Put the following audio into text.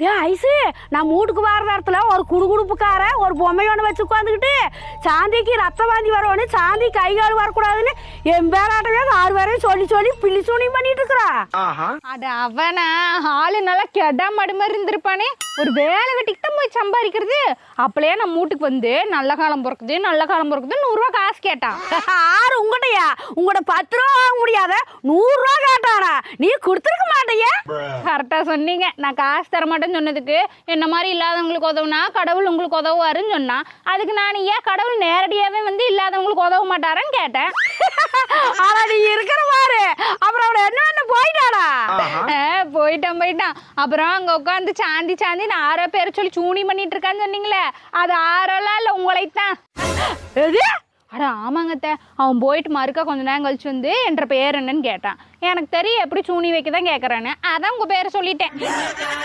டே ice நான் வீட்டுக்கு வர நேரத்துல ஒரு குடுகுடுப்புக்கார ஒரு பொம்மை ஒன்று வச்சு உட்காந்துக்கிட்டு சாந்திக்கு ரத்த வாந்தி வரவனு சாந்தி கை கால் வரக்கூடாதுன்னு என் பேராட்டவே ஆறு பேரையும் சொல்லி சொல்லி பிள்ளி சுனி பண்ணிட்டு இருக்கிறா அட அவனா ஆளு நல்லா கெடா மாடு மாதிரி இருந்திருப்பானே. ஒரு வேலை வெட்டிக்கு தான் போய் சம்பாதிக்கிறது. அப்பளையே நம்ம வீட்டுக்கு வந்து நல்ல காலம் பிறக்குது நல்ல காலம் பிறக்குது நூறுரூவா காசு கேட்டான். ஆறு உங்கள்கிட்டயா உங்களோட பத்து ரூபா வாங்க முடியாத நூறு ரூபா கேட்டானா நீ கொடுத்துருக்க மாட்டேயா கரெக்டா சொன்னீங்க. நான் காசு தர மாட்டேன்னு சொன்னதுக்கு என்ன மாதிரி இல்லாதவங்களுக்கு உதவுனா கடவுள் உங்களுக்கு உதவுவாருன்னு சொன்னா அதுக்கு நான் ஏன் கடவுள் நேரடியாவே வந்து இல்லாதவங்களுக்கு உதவ மாட்டாரான்னு கேட்டேன். ஆனா நீ இருக்கிற பாரு. அப்புறம் அவளை என்ன என்ன போயிட்டாடா? போயிட்டான் போயிட்டான். அப்புறம் அங்க உட்காந்து சாந்தி சாந்தி நான் ஆறோ பேர் சொல்லி சூனி பண்ணிட்டு இருக்கான்னு சொன்னீங்களே. அது ஆறோலாம் இல்லை உங்களைத்தான். அட ஆமாங்கத்த அவன் போயிட்டு மறுக்கா கொஞ்ச நேரம் கழிச்சு வந்து என்ற பேர் என்னன்னு கேட்டான். எனக்கு தெரியும் எப்படி சூனி வைக்க தான் கேட்குறான்னு அதான் உங்கள் பேரை சொல்லிட்டேன்.